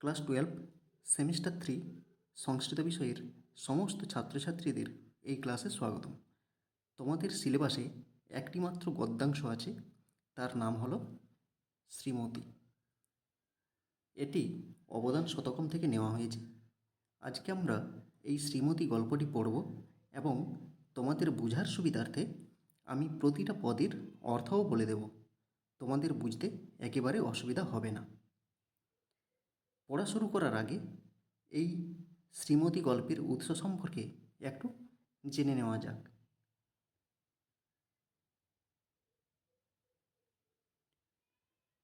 Class twelve, semester three, Sanskrit বিষয়ের সমস্ত ছাত্রছাত্রীদের এই ক্লাসে স্বাগতম। তোমাদের সিলেবাসে একটি মাত্র গদ্যাংশ আছে, তার নাম হলো শ্রীমতী। এটি অবদান শতকম থেকে নেওয়া হয়েছে। আজকে আমরা এই শ্রীমতী গল্পটি পড়ব এবং তোমাদের বোঝার সুবিধার্থে আমি প্রতিটা পদের অর্থও বলে দেব। তোমাদের বুঝতে একেবারে অসুবিধা হবে না। পড়া শুরু করার আগে এই শ্রীমতী গল্পের উৎস সম্পর্কে একটু জেনে নেওয়া যাক।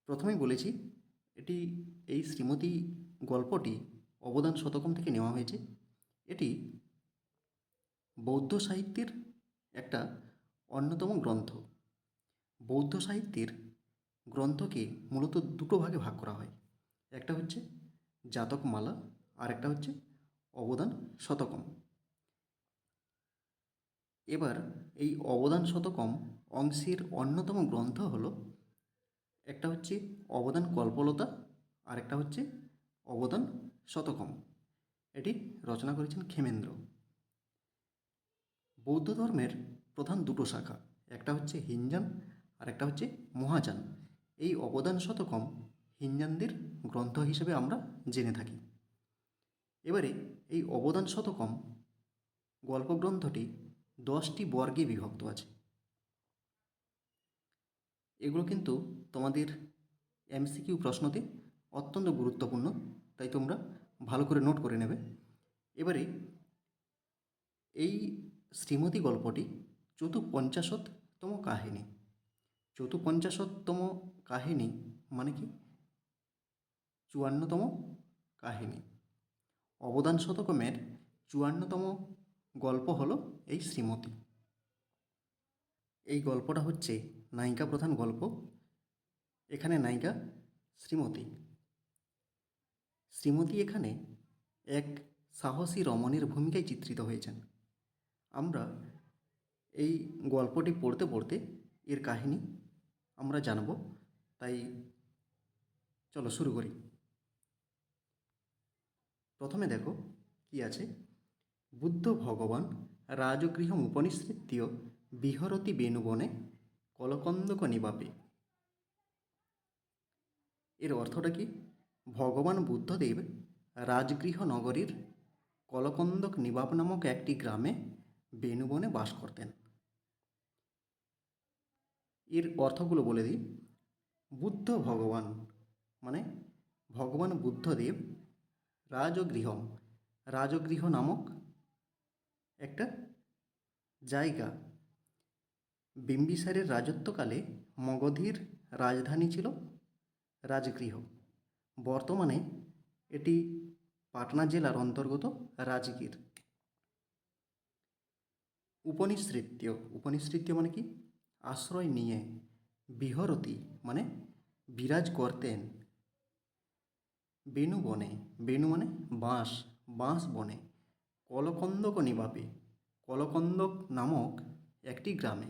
প্রথমেই বলেছি, এটি, এই শ্রীমতী গল্পটি অবদান শতকম থেকে নেওয়া হয়েছে। এটি বৌদ্ধ সাহিত্যের একটা অন্যতম গ্রন্থ। বৌদ্ধ সাহিত্যের গ্রন্থকে মূলত দুটো ভাগে ভাগ করা হয়। একটা হচ্ছে জাতকমালা আর একটা হচ্ছে অবদান শতকম। এবার এই অবদান শতকম অংশের অন্যতম গ্রন্থ হল একটা হচ্ছে অবদান কল্পলতা আর একটা হচ্ছে অবদান শতকম। এটি রচনা করেছেন ক্ষেমেন্দ্র। বৌদ্ধ ধর্মের প্রধান দুটো শাখা, একটা হচ্ছে হিনজান আর একটা হচ্ছে মহাযান। এই অবদান শতকম হিনজানদের গ্রন্থ হিসেবে আমরা জেনে থাকি। এবারে এই অবদান শতকম গল্পগ্রন্থটি দশটি বর্গে বিভক্ত আছে। এগুলো কিন্তু তোমাদের এমসিকিউ প্রশ্নতে অত্যন্ত গুরুত্বপূর্ণ, তাই তোমরা ভালো করে নোট করে নেবে। এবারে এই শ্রীমতী গল্পটি চতুপঞ্চাশততম কাহিনী। চতুপঞ্চাশততম কাহিনী মানে কি? চুয়ান্নতম কাহিনী। অবদান শতকমের চুয়ান্নতম গল্প হলো এই শ্রীমতী। এই গল্পটা হচ্ছে নায়িকা প্রধান গল্প। এখানে নায়িকা শ্রীমতী। শ্রীমতী এখানে এক সাহসী রমণীর ভূমিকায় চিত্রিত হয়েছেন। আমরা এই গল্পটি পড়তে পড়তে এর কাহিনী আমরা জানব, তাই চলো শুরু করি। প্রথমে দেখো কি আছে? বুদ্ধ ভগবান রাজগৃহ উপনিষৃত্য বিহরতি বেণুবনে কলকন্দক নিবাপে। এর অর্থটা কি? ভগবান বুদ্ধদেব রাজগৃহ নগরীর কলকন্দক নিবাপ নামক একটি গ্রামে বেণুবনে বাস করতেন। এর অর্থগুলো বলে দিই। বুদ্ধ ভগবান মানে ভগবান বুদ্ধদেব রাজগৃহম। রাজগৃহ নামক একটা জায়গা। বিম্বিসারের রাজত্বকালে মগধীর রাজধানী ছিল রাজগৃহ। বর্তমানে এটি পাটনা জেলার অন্তর্গত রাজগীর। উপনিষৃত্য উপনিষৃত্য মানে কি? আশ্রয় নিয়ে, বিহরতি মানে বিরাজ করতেন। বেনু বনে বেনু মানে বাঁশ বাঁশ বনে, কলকন্দক নিবাপে, কলকন্দক নামক একটি গ্রামে।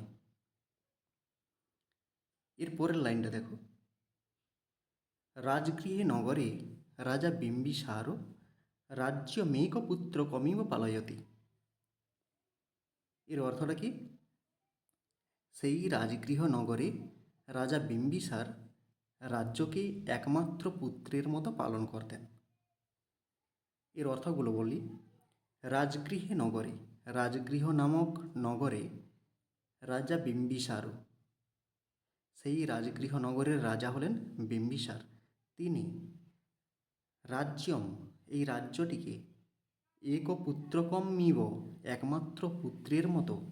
এর পরের লাইনটা দেখো। রাজগৃহে নগরে রাজা বিম্বিসার রাজ্য মেঘপুত্র কমিব পালয়তি। এর অর্থটা কি? সেই রাজগৃহ নগরে রাজা বিম্বিসার রাজ্যকে একমাত্র পুত্রের মতো পালন করতেন? এর অর্থগুলো বলি। রাজগৃহে নগরে, রাজগৃহ নামক নগরে রাজা বিম্বিসার। সেই রাজগৃহ নগরের রাজা হলেন বিম্বিসার। তিনি রাজ্যম, এই রাজ্যটিকে এক পুত্রকম মিব একমাত্র পুত্রের মতো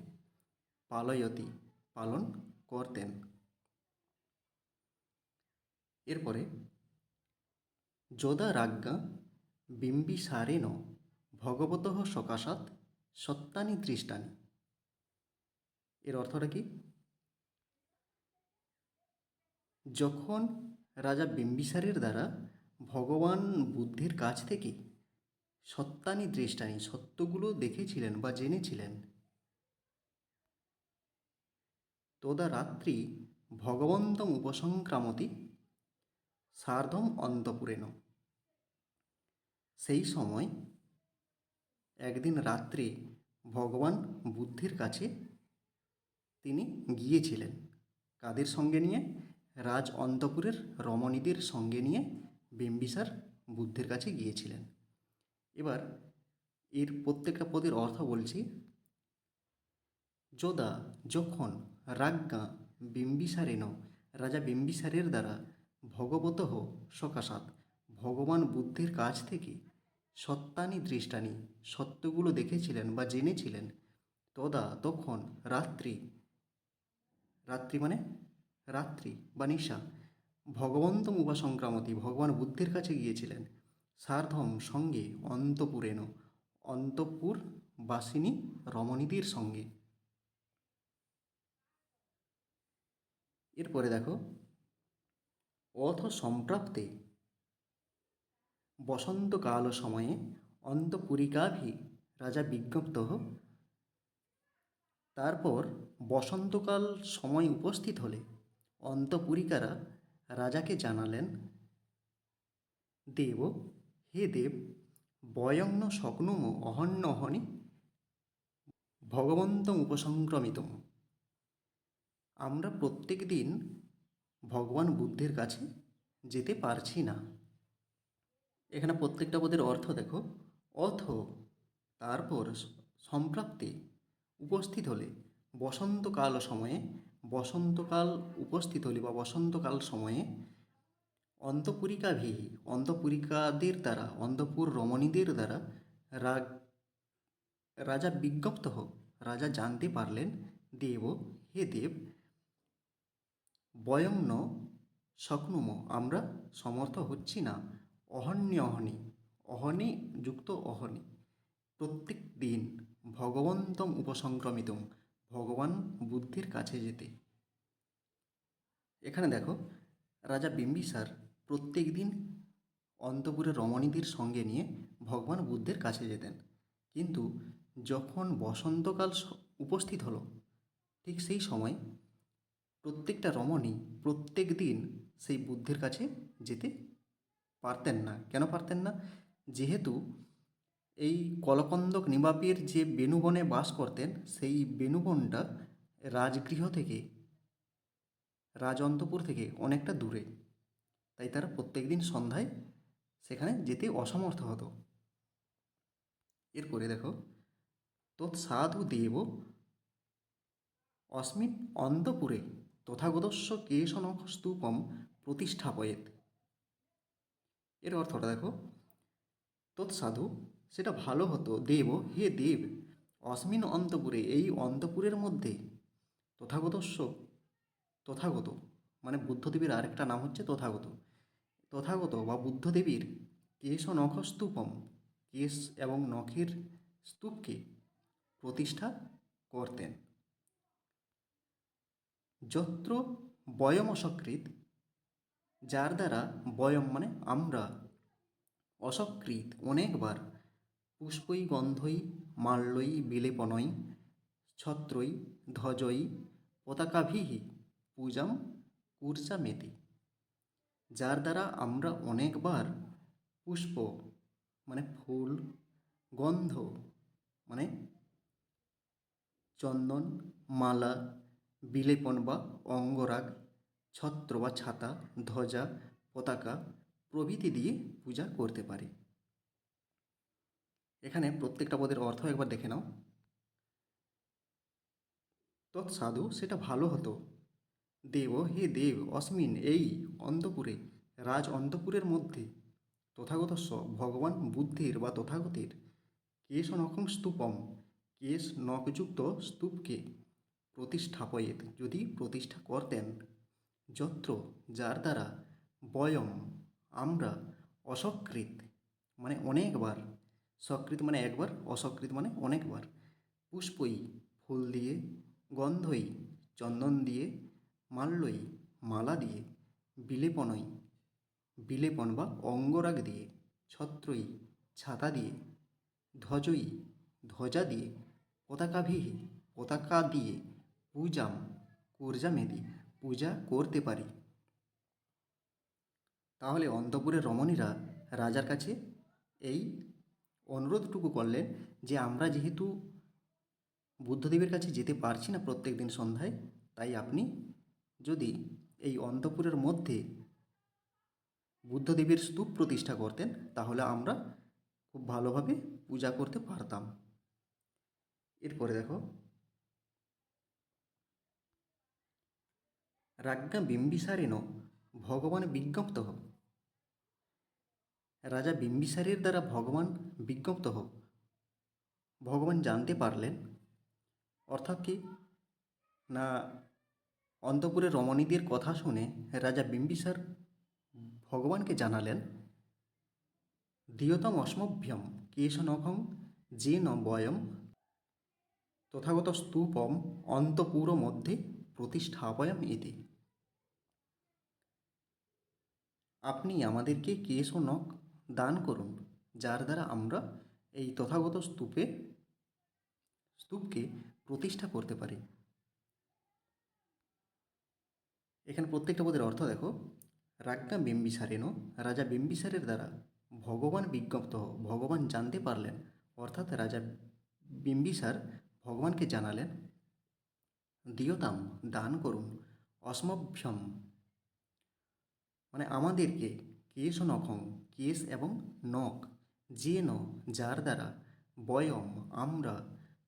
পালয়তি পালন করতেন। এরপরে, যদা রাজ্ঞা বিম্বিসারেণ ভগবত সকাশাৎ সত্যানি দৃষ্টানি। এর অর্থটা কি? যখন রাজা বিম্বিসারের দ্বারা ভগবান বুদ্ধের কাছ থেকে সত্যানি দৃষ্টানি, সত্যগুলো দেখেছিলেন বা জেনেছিলেন, তদা রাত্রি ভগবন্তম উপসংক্রামতি সার্ধম অন্তপুরেণ সেই সময় একদিন রাত্রে ভগবান বুদ্ধের কাছে তিনি গিয়েছিলেন কাদের সঙ্গে নিয়ে? রাজ অন্তপুরের রমণীদের সঙ্গে নিয়ে বিম্বিসার বুদ্ধের কাছে গিয়েছিলেন। এবার এর প্রত্যেকটা পদের অর্থ বলছি, যোদা যখন রাজ্ঞা বিম্বিসারেণ রাজা বিম্বিসারের দ্বারা ভগবত সকাশাৎ। ভগবান বুদ্ধের কাছ থেকে সত্যানি দৃষ্টানি, সত্যগুলো দেখেছিলেন বা জেনেছিলেন। তদা তখন রাত্রি রাত্রি মানে? রাত্রি বা নিশা। ভগবন্তম সংক্রামতি ভগবান বুদ্ধের কাছে গিয়েছিলেন। সার্ধম সঙ্গে অন্তপুরেণ, অন্তপুর বাসিনী রমণীদের সঙ্গে। এরপরে দেখো অথ সম্প্রাপ্তে। বসন্তকাল সময়ে অন্তপুরিকাভি রাজা বিজ্ঞপ্ত। তারপর বসন্তকাল সময় উপস্থিত হলে অন্তপুরিকারা রাজাকে জানালেন, দেব, হে দেব বয়ং স্বপ্নম অহন্য অহনি ভগবন্তম উপসংক্রমিতম। আমরা প্রত্যেক দিন ভগবান বুদ্ধের কাছে যেতে পারছি না। এখানে প্রত্যেকটা পদের অর্থ দেখো। অথ, তারপর সম্প্রাপ্তি উপস্থিত হলে বসন্তকাল সময়ে, বসন্তকাল উপস্থিত হলে বা বসন্তকাল সময়ে অন্তপুরিকাভি, অন্তপুরিকাদের দ্বারা, অন্তপুর রমণীদের দ্বারা রাগ, রাজা বিজ্ঞপ্ত হোক রাজা জানতে পারলেন, দেব, হে দেব বয়ং ন শক্নুম, আমরা সমর্থ হচ্ছি না। অহন্যে অহনি অহনি যুক্ত অহনি। প্রত্যেক দিন ভগবন্তম উপসংক্রমিতম, ভগবান বুদ্ধির কাছে যেতে। এখানে দেখো, রাজা বিম্বিসার প্রত্যেক দিন অন্তপুরের রমণীদের সঙ্গে নিয়ে ভগবান বুদ্ধের কাছে যেতেন। কিন্তু যখন বসন্তকাল উপস্থিত হলো, ঠিক সেই সময় প্রত্যেকটা রমণী প্রত্যেক দিন সেই বুদ্ধের কাছে যেতে পারতেন না। কেন পারতেন না? যেহেতু এই কলকন্দক নিবাপীর যে বেণুবনে বাস করতেন, সেই বেণুবনটা রাজগৃহ থেকে, রাজন্তপুর থেকে অনেকটা দূরে। তাই তারা প্রত্যেক দিন সন্ধ্যায় সেখানে যেতে অসমর্থ হতো। এরপরে দেখো, তৎসাধু দেব অস্মিন অন্তপুরে তথাগতস্য কেশনখ স্তূপম প্রতিষ্ঠাপয়েত। এর অর্থটা দেখো, তৎসাধু, সেটা ভালো হতো, দেব, হে দেব, অস্মিন অন্তপুরে, এই অন্তপুরের মধ্যে। তথাগতস্য, তথাগত মানে বুদ্ধদেবীর আরেকটা নাম হচ্ছে তথাগত। তথাগত বা বুদ্ধদেবীর কেশ নখ স্তূপম কেশ এবং নখের স্তূপকে প্রতিষ্ঠা করতেন। যত্র বয়ম অসকৃত যার দ্বারা বয়ম মানে আমরা। অসকৃত অনেকবার, পুষ্পই গন্ধই, মাল্যই বিলেপনই, ছত্রই ধ্বজই, পতাকাভিহি পূজাম কূর্চামেতি। যার দ্বারা আমরা অনেকবার পুষ্প মানে ফুল, গন্ধ মানে চন্দন, মালা বিলেপন বা অঙ্গরাগ, ছত্র বা ছাতা, ধ্বজা, পতাকা প্রভৃতি দিয়ে পূজা করতে পারি। এখানে প্রত্যেকটা পদের অর্থ একবার দেখে নাও। তৎসাধু সেটা ভালো হতো। দেব, হে দেব, অস্মিন, এই অন্তপুরে, রাজ অন্তপুরের মধ্যে। তথাগতস্ব ভগবান বুদ্ধের বা তথাগতের। কেশ নখম স্তূপম, কেশ নখযুক্ত স্তূপকে। প্রতিষ্ঠাপয়েত যদি প্রতিষ্ঠা করতেন, যত্র যার দ্বারা বয়ম আমরা অসকৃত মানে অনেকবার সকৃত মানে একবার অসকৃত মানে অনেকবার, পুষ্পই ফুল দিয়ে, গন্ধই চন্দন দিয়ে, মাল্যই মালা দিয়ে, বিলেপনই বিলেপন বা অঙ্গরাগ দিয়ে, ছত্রই ছাতা দিয়ে, ধ্বজই ধ্বজা দিয়ে, পতাকাভিহি, পতাকা দিয়ে পূজাম কুর্জামেদি পূজা করতে পারি। তাহলে অন্তপুরের রমণীরা রাজার কাছে এই অনুরোধটুকু করলেন যে আমরা যেহেতু বুদ্ধদেবের কাছে যেতে পারছি না প্রত্যেক দিন সন্ধ্যায়, তাই আপনি যদি এই অন্তপুরের মধ্যে বুদ্ধদেবের স্তূপ প্রতিষ্ঠা করতেন, তাহলে আমরা খুব ভালোভাবে পূজা করতে পারতাম। এরপরে দেখো রাজ্ঞা বিম্বিসারেণ ভগবান বিজ্ঞপ্ত রাজা বিম্বিসারের দ্বারা ভগবান বিজ্ঞপ্ত ভগবান জানতে পারলেন, অর্থাৎ কি? না, অন্তপুরে রমণীদের কথা শুনে রাজা বিম্বিসার ভগবানকে জানালেন দিয়তম অস্মভ্যম কেশনখং যে ন বয়ম তথাগত স্তূপম অন্তপুর মধ্যে প্রতিষ্ঠাপয়ম ইতি আপনি আমাদেরকে কেশ ও নখ দান করুন, যার দ্বারা আমরা এই তথাগত স্তূপে, স্তূপকে প্রতিষ্ঠা করতে পারি। এখানে প্রত্যেকটা পদের অর্থ দেখো, রাজ্ঞা বিম্বিসারেণ, রাজা বিম্বিসারের দ্বারা ভগবান বিজ্ঞপ্ত, ভগবান জানতে পারলেন, অর্থাৎ রাজা বিম্বিসার ভগবানকে জানালেন, দিয়তাম দান করুন, অস্মভ্যম মানে আমাদেরকে কেশ নখং, কেশ এবং নখ, যে ন, যার দ্বারা বয়ম, আমরা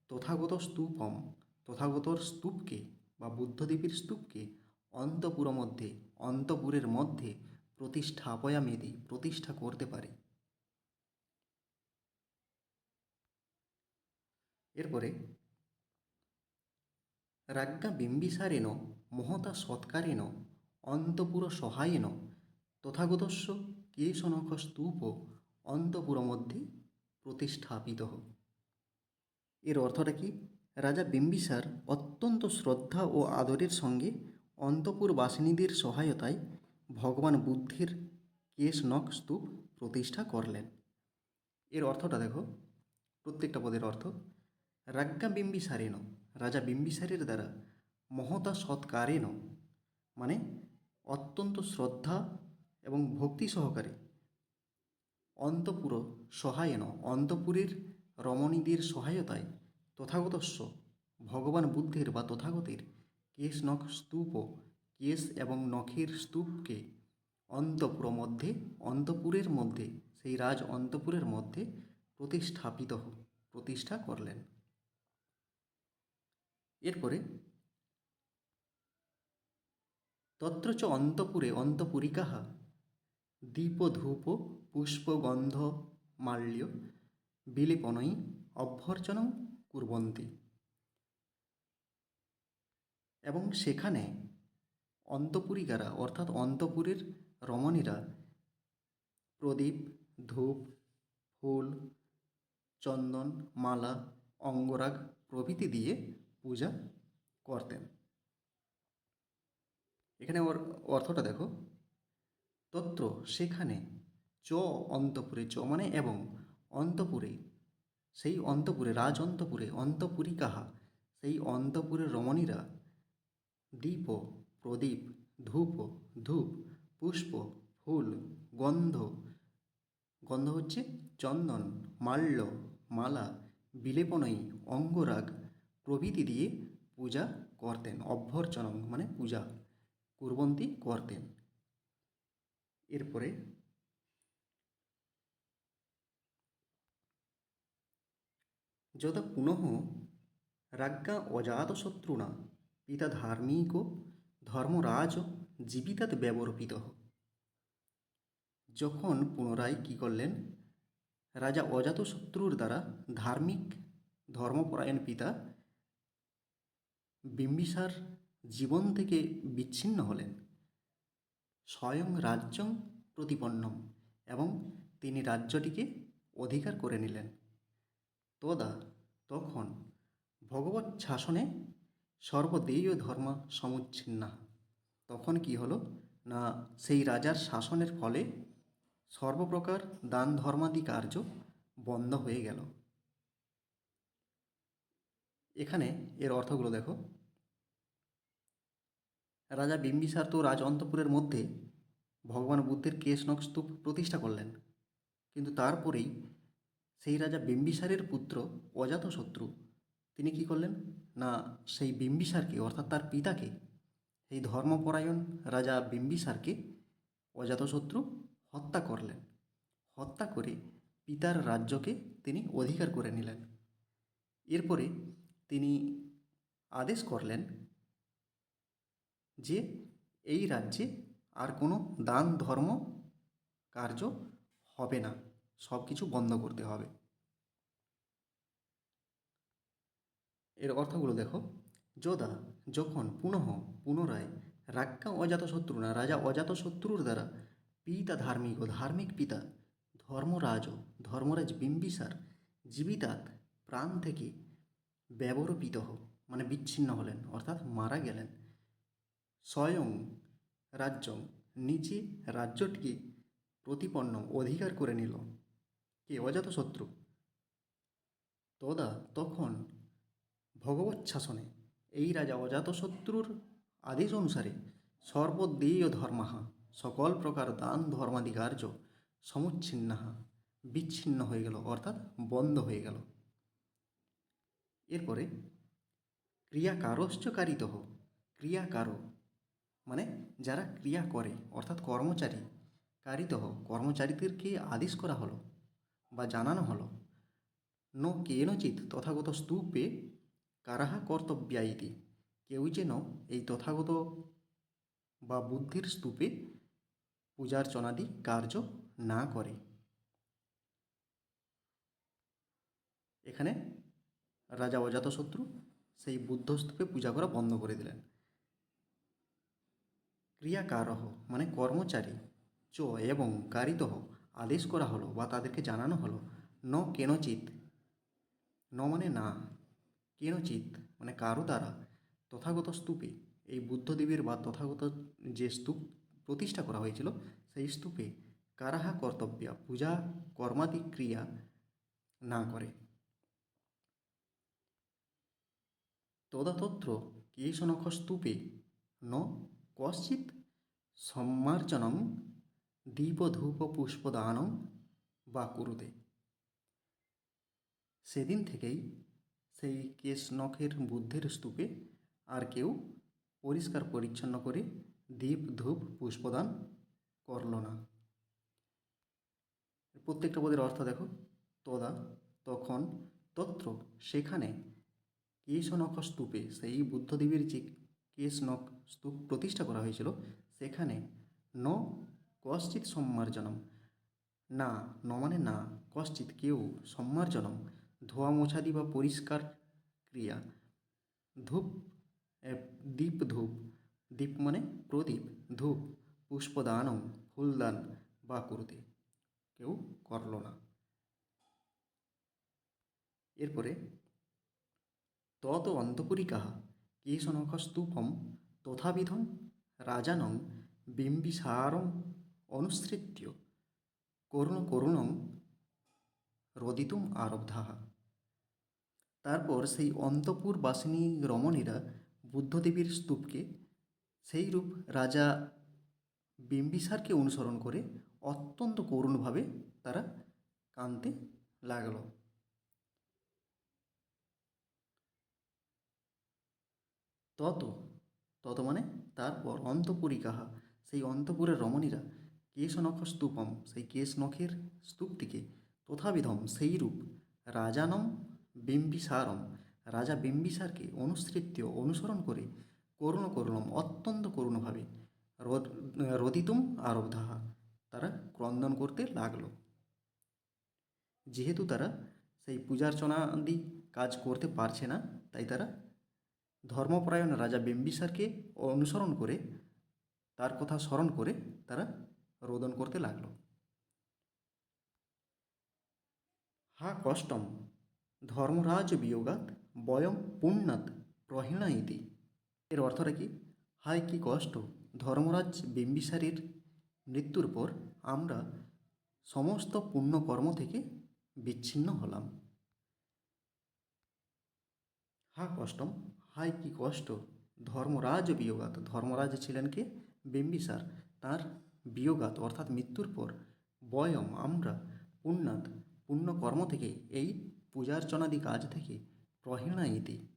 তথাগত স্তূপম তথাগতর স্তূপকে বা বুদ্ধদেবীর স্তূপকে অন্তপুর মধ্যে, অন্তপুরের মধ্যে প্রতিষ্ঠাপয়ামেদি, প্রতিষ্ঠা করতে পারি। এরপরে, রাজ্ঞা বিম্বিসারেণ, মহতা সৎকারেণ, অন্তপুর সহায়েন তথাগতস্য কেশনখ স্তূপ অন্তপুর মধ্যে প্রতিষ্ঠাপিত। এর অর্থটা কি? রাজা বিম্বিসার অত্যন্ত শ্রদ্ধা ও আদরের সঙ্গে অন্তপুর বাসিনীদের সহায়তায় ভগবান বুদ্ধের কেশ নখ স্তূপ প্রতিষ্ঠা করলেন। এর অর্থটা দেখো, প্রত্যেকটা পদের অর্থ, রাজ্ঞা বিম্বিসারেণ, রাজা বিম্বিসারের দ্বারা মহতা সৎকারেণ মানে অত্যন্ত শ্রদ্ধা এবং ভক্তি সহকারে অন্তপুর সহায়েন, অন্তপুরের রমণীদের সহায়তায় তথাগতস্য ভগবান বুদ্ধের বা তথাগতের কেশ নখ স্তূপ কেশ এবং নখের স্তূপকে অন্তপুর মধ্যে, অন্তপুরের মধ্যে, সেই রাজ অন্তপুরের মধ্যে প্রতিষ্ঠাপিত প্রতিষ্ঠা করলেন। এরপরে তত্রচ অন্তপুরে দীপধূপ, পুষ্পগন্ধ, মাল্য, বিলেপনৈ, অভ্যর্চনং, কুর্বন্তি। এবং সেখানে অন্তপুরিকারা অর্থাৎ অন্তপুরের রমণীরা প্রদীপ, ধূপ, ফুল, চন্দন, মালা, অঙ্গরাগ প্রভৃতি দিয়ে পূজা করতেন। এখানে ওর অর্থটা দেখো। তত্র সেখানে চ অন্তপুরে চ মানে এবং অন্তপুরে, সেই অন্তপুরে রাজ অন্তপুরে অন্তপুরিকাহা, সেই অন্তপুরের রমণীরা দীপ, প্রদীপ, ধূপ ধূপ, পুষ্প, ফুল, গন্ধ গন্ধ হচ্ছে চন্দন, মাল্য, মালা, বিলেপনই, অঙ্গরাগ প্রভৃতি দিয়ে পূজা করতেন, অভ্যর্চনং মানে পূজা, কুর্বন্তি করতেন। এরপরে যদা পুনঃ রাজ্ঞা অজাতশত্রুণা পিতা ধার্মিক ধর্মরাজ জীবিতাত ব্যবরূপিত। যখন পুনরায় কী করলেন? রাজা অজাতশত্রুর দ্বারা ধার্মিক ধর্মপরায়ণ পিতা বিম্বিসার জীবন থেকে বিচ্ছিন্ন হলেন। স্বয়ং রাজ্যং প্রতিপন্নম এবং তিনি রাজ্যটিকে অধিকার করে নিলেন। তদা তখন ভগবত শাসনে সর্বদেয় ধর্ম সমুচ্ছিন্না। তখন কি হলো? না, সেই রাজার শাসনের ফলে সর্বপ্রকার দান ধর্মাদি কার্য বন্ধ হয়ে গেল। এখানে এর অর্থগুলো দেখো। রাজা বিম্বিসার তো রাজ অন্তপুরের মধ্যে ভগবান বুদ্ধের কেশনক স্তূপ প্রতিষ্ঠা করলেন। কিন্তু তারপরেই সেই রাজা বিম্বিসারের পুত্র অজাতশত্রু তিনি কি করলেন? না, সেই বিম্বিসারকে, অর্থাৎ তার পিতাকে, সেই ধর্মপরায়ণ রাজা বিম্বিসারকে অজাতশত্রু হত্যা করলেন। হত্যা করে পিতার রাজ্যকে তিনি অধিকার করে নিলেন। এরপরে তিনি আদেশ করলেন যে এই রাজ্যে আর কোনো দান ধর্ম কার্য হবে না। সব কিছু বন্ধ করতে হবে। এর অর্থগুলো দেখো। যোদা যখন পুনঃ পুনরায় রাজ্ঞা অজাতশত্রু না রাজা অজাতশত্রুর দ্বারা পিতা ধার্মিক ও ধার্মিক পিতা, ধর্মরাজ ধর্মরাজ বিম্বিসার জীবিতাৎ প্রাণ থেকে ব্যবরপিত মানে বিচ্ছিন্ন হলেন, অর্থাৎ মারা গেলেন। স্বয়ং রাজ্য নিজে রাজ্যটিকে প্রতিপন্ন অধিকার করে নিল। কে অজাতশত্রু তদা তখন ভগবৎ শাসনে এই রাজা অজাতশত্রুর আদেশ অনুসারে সর্বদেয় ধর্মাহা, সকল প্রকার দান ধর্মাদি কার্য বিচ্ছিন্ন হয়ে গেল, অর্থাৎ বন্ধ হয়ে গেল। এরপরে ক্রিয়াকারশ্চ কারিত ক্রিয়াকার মানে যারা ক্রিয়া করে, অর্থাৎ কর্মচারী, কারিত কর্মচারীদেরকে আদেশ করা হলো বা জানানো হলো, ন কেনচিৎ তথাগত স্তূপে কারাহা কর্তব্যা ইতি কেউ যেন এই তথাগত বা বুদ্ধির স্তূপে পূজার্চনাদি কার্য না করে। এখানে রাজা অজাতশত্রু সেই বুদ্ধস্তূপে পূজা করা বন্ধ করে দিলেন। ক্রিয়াকারহ মানে কর্মচারী, চ এবং কারিতহ আদেশ করা হলো বা তাদেরকে জানানো হলো। ন কেনচিত ন মানে না কেনচিত মানে কারও দ্বারা তথাগত স্তূপে। এই বুদ্ধদেবের বা তথাগত যে স্তূপ প্রতিষ্ঠা করা হয়েছিল, সেই স্তূপে কারাহা কর্তব্য, পূজা, কর্মাদি ক্রিয়া না করে। তদাতত্র কেশনখ স্তূপে ন কশ্চিৎ দীপধূপ পুষ্পদানং বা কুরুতে সেদিন থেকেই সেই কেশ নখের বুদ্ধের স্তূপে আর কেউ পরিষ্কার পরিচ্ছন্ন করে দীপ ধূপ পুষ্পদান করল না প্রত্যেকটা পদের অর্থ দেখো তদা তখন তত্র সেখানে কেশনখ স্তূপে সেই বুদ্ধদেবের যে কেশনখ স্তূপ প্রতিষ্ঠা করা হয়েছিল, সেখানে ন কশ্চিৎ সম্মার্জনম। না, ন মানে না, কশ্চিৎ কেউ সম্মার্জনম, ধোয়া মোছাদি বা পরিষ্কার ক্রিয়া। ধূপ দীপ ধূপ। দীপ মানে প্রদীপ, ধূপ, পুষ্পদানম, ফুলদান বা করতে। কেউ করল না। এরপরে, তত অন্তপুরিকা কেশনখ তথাবিধম রাজানং বিম্বিসারম অনুসৃত্য করুণ করুণং রদিতুম আরব্ধা। তারপর সেই অন্তপুর বাসিনী রমণীরা বুদ্ধদেবীর স্তূপকে সেই রূপ রাজা বিম্বিসারকে অনুসরণ করে অত্যন্ত করুণভাবে তারা কাঁদতে লাগল। তত তত মানে তারপর অন্তপুরিকাহা সেই অন্তপুরের রমণীরা কেশনখ স্তূপম, সেই কেশ নখের স্তূপটিকে তথাবিধম সেই রূপ রাজানম বিম্বিসারম। রাজা বিম্বিসারকে অনুসৃত্য, অনুসরণ করে করুণ করুণম, অত্যন্ত করুণভাবে রোদ- রোদিতুম আরব্ধাহা তারা ক্রন্দন করতে লাগল। যেহেতু তারা সেই পূজার্চনাদি কাজ করতে পারছে না, তাই তারা ধর্মপরায়ণ রাজা বিম্বিসারকে অনুসরণ করে, তার কথা স্মরণ করে তারা রোদন করতে লাগল। হা কষ্টম, ধর্মরাজ বিয়োগাত বয়ম পুণ্যাত প্রহীণা ইতি এর অর্থটা কি? হায় কি কষ্ট, ধর্মরাজ বিম্বিসারের মৃত্যুর পর আমরা সমস্ত পুণ্যকর্ম থেকে বিচ্ছিন্ন হলাম। হা কষ্টম হায় কি কষ্ট। ধর্মরাজ বিয়োগাত। ধর্মরাজ ছিলেন কে? বিম্বিসার তার বিয়োগাত, অর্থাৎ মৃত্যুর পর, বয়ম, আমরা পুণ্যাৎ পুণ্য কর্ম থেকে, এই পূজার্চনাদি কাজ থেকে প্রহীণা ইতি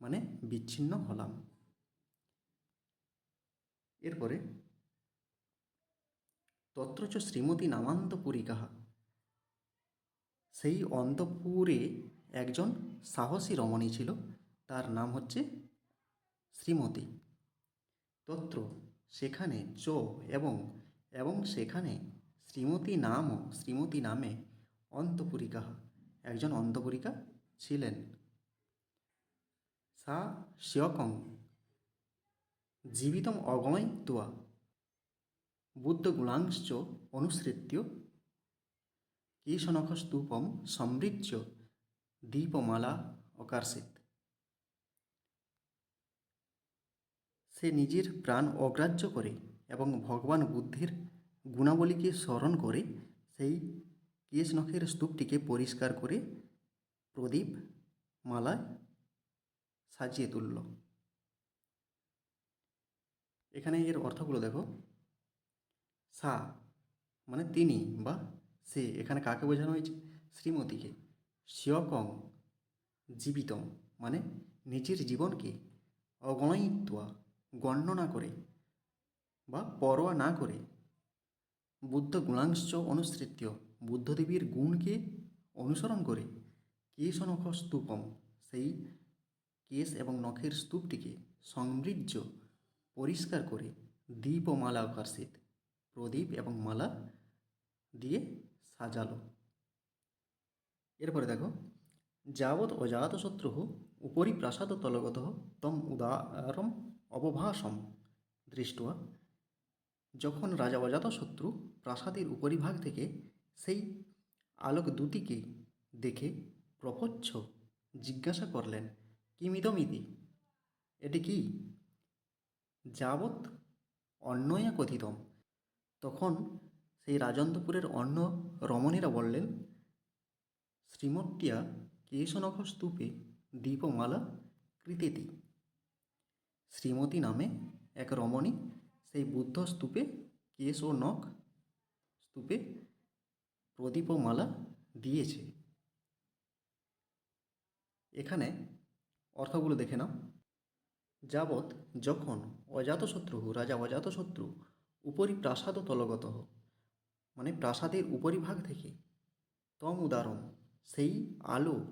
মানে বিচ্ছিন্ন হলাম। এরপরে, তত্রচ শ্রীমতী নামান্তপুরিকাহা সেই অন্তপুরে একজন সাহসী রমণী ছিল তার নাম হচ্ছে শ্রীমতী। তত্র, সেখানে চ এবং এবং সেখানে শ্রীমতী নামও শ্রীমতী নামে অন্তপুরিকা, একজন অন্তপুরিকা ছিলেন। সা শিয়কং জীবিতম অগময়িত্বা বুদ্ধগুণাংশ্চ অনুসৃত্য কেশনখস্তূপম সমৃজ্য দীপমালা অকার্ষিত সে নিজের প্রাণ অগ্রাহ্য করে এবং ভগবান বুদ্ধের গুণাবলীকে স্মরণ করে, সেই কেশ নখের স্তূপটিকে পরিষ্কার করে প্রদীপ মালায় সাজিয়ে তুলল। এখানে এর অর্থগুলো দেখো। সা মানে তিনি বা সে, এখানে কাকে বোঝানো হয়েছে? শ্রীমতীকে। শিয়কং জীবিতম মানে নিজের জীবনকে অগণয়িত্বা গণ্যনা করে বা পরোয়া না করে। বুদ্ধ গুণাংশ অনুসৃত্য বুদ্ধদেবীর গুণকে অনুসরণ করে। কেশ নখ স্তূপম, সেই কেশ এবং নখের স্তূপটিকে সমৃদ্ধ পরিষ্কার করে দীপ ও মালা আকর্ষিত প্রদীপ এবং মালা দিয়ে সাজালো। এরপরে দেখো, যাবৎ অজাতশত্রু উপরি প্রাসাদ তলগত তম উদারম অবভাসম দৃষ্টয়া। যখন রাজা অজাতশত্রু প্রাসাদের উপরিভাগ থেকে সেই আলোক দুটিকে দেখে প্রপচ্ছ জিজ্ঞাসা করলেন, কিমিদমিতি, এটি কি? যাবৎ অন্যয়া কথিতম? তখন সেই রাজন্তপুরের অন্য রমণীরা বললেন শ্রীমট্টিয়া কেশনখ স্তূপে দীপমালা কৃতেতি। শ্রীমতী নামে এক রমণী সেই বুদ্ধ স্তূপে কেশ ও নখ স্তূপে প্রদীপ ও মালা দিয়েছে। এখানে অর্থগুলো দেখে নাও। যাবৎ যখন অজাতশত্রু রাজা অজাতশত্রু উপরি প্রাসাদ তলগত মানে প্রাসাদের উপরিভাগ থেকে তম উদাহরণ সেই আলোক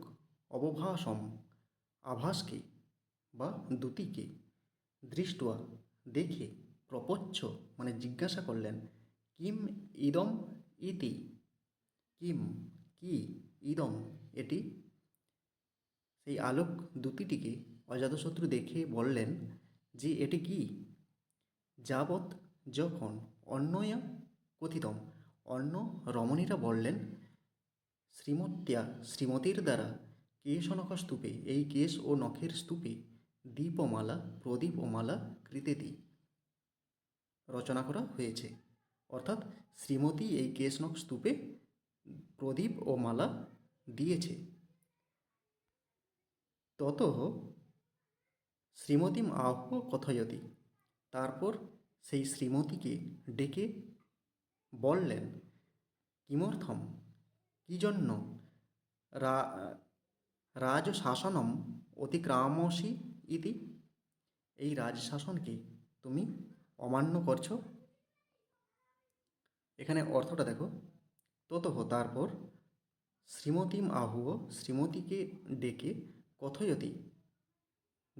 অবভাসম আভাসকে বা দ্যুতিকে দৃষ্টয়া দেখে প্রপচ্ছ মানে জিজ্ঞাসা করলেন, কিম ইদম ইতি? কিম কি ইদম এটি? সেই আলোক দ্যুতিটিকে অজাতশত্রু দেখে বললেন, যে এটি কি? যাবৎ যখন অন্যয়া কথিতম, অন্য রমণীরা বললেন, শ্রীমত্যা শ্রীমতীর দ্বারা কেশ নখ স্তূপে, এই কেশ ও নখের স্তূপে দীপ ও মালা প্রদীপ ও মালা কৃতেতি রচনা করা হয়েছে। অর্থাৎ শ্রীমতী এই কেশনক স্তূপে প্রদীপ ও মালা দিয়েছে। তত শ্রীমতীম আহ কথয়তি। তারপর সেই শ্রীমতীকে ডেকে বললেন, কিমর্থম কি জন্য রাজশাসনম অতিক্রামসি ইতি, এই রাজশাসনকে তুমি অমান্য করছ। এখানে অর্থটা দেখো। ততহ তারপর শ্রীমতীম আহুয় শ্রীমতীকে ডেকে কথয়তি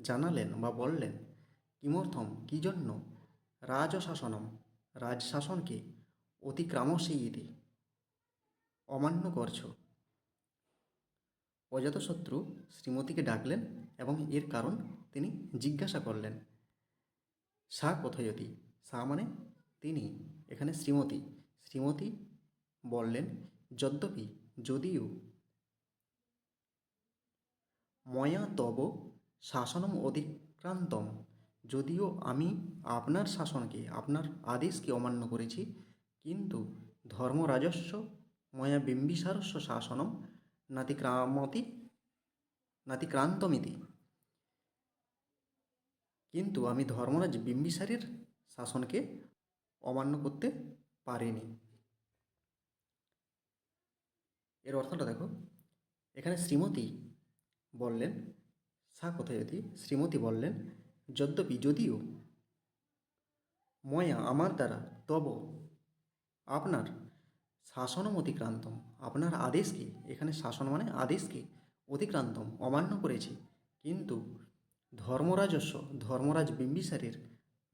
জানালেন বা বললেন, কিমর্থম, কী জন্য রাজশাসনম, রাজশাসনকে অতিক্রামসী ইতি অমান্য করছ? অজাতশত্রু শ্রীমতীকে ডাকলেন এবং এর কারণ তিনি জিজ্ঞাসা করলেন, সা কথয়তি? সা মানে তিনি, এখানে শ্রীমতী। শ্রীমতী বললেন, যদ্যপি যদিও ময়া তব শাসনম অতিক্রান্তম যদিও আমি আপনার শাসনকে, আপনার আদেশকে অমান্য করেছি, কিন্তু ধর্মরাজস্ব ময়া বিম্বিসারস্য শাসনম নাতিক্রামতি নাতিক্রান্তমিতি। কিন্তু আমি ধর্মরাজ বিম্বিসারের শাসনকে অমান্য করতে পারিনি। এর অর্থটা দেখো, এখানে শ্রীমতী বললেন, সা কোথায় যদি শ্রীমতী বললেন, যদ্যপি যদিও ময়া আমার দ্বারা তব আপনার শাসনম অতিক্রান্তম আপনার আদেশকে, এখানে শাসন মানে আদেশকে অতিক্রান্তম অমান্য করেছি। কিন্তু ধর্মরাজস্ব, ধর্মরাজ বিম্বিসারের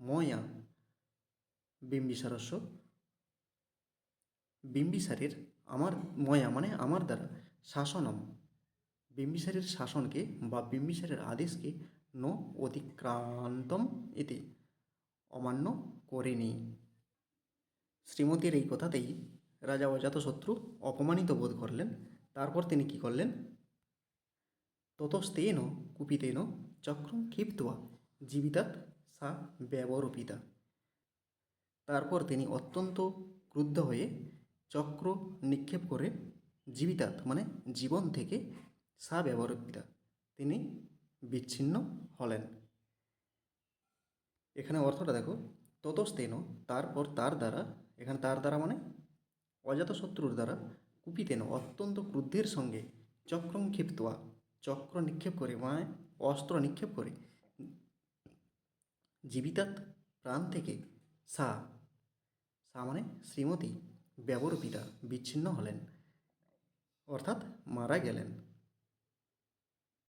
ময়া বিম্বিসারস্য বিম্বিসারের আমার ময়া মানে আমার দ্বারা শাসনম। বিম্বিসারের শাসনকে বা বিম্বিসারের আদেশকে ন অতিক্রান্তম এতে অমান্য করেনি। শ্রীমতীর এই কথাতেই রাজা অজাতশত্রু অপমানিত বোধ করলেন। তারপর তিনি কি করলেন? ততস্তেন কুপিতেন চক্রম ক্ষিপ্তয়া, জীবিতাৎ সা ব্যবরূপিতা। তারপর তিনি অত্যন্ত ক্রুদ্ধ হয়ে চক্র নিক্ষেপ করে জীবিতাত মানে জীবন থেকে সা ব্যবরূপিতা, তিনি বিচ্ছিন্ন হলেন। এখানে অর্থটা দেখো, ততস্তেন, তারপর তার দ্বারা, এখানে তার দ্বারা মানে অজাতশত্রুর দ্বারা কুপিতেন, অত্যন্ত ক্রুদ্ধের সঙ্গে চক্রম ক্ষিপ্তয়া। চক্র নিক্ষেপ করে মানে অস্ত্র নিক্ষেপ করে। জীবিতাত প্রাণ থেকে সা সা মানে শ্রীমতী, ব্যবরূপিতা, বিচ্ছিন্ন হলেন, অর্থাৎ মারা গেলেন।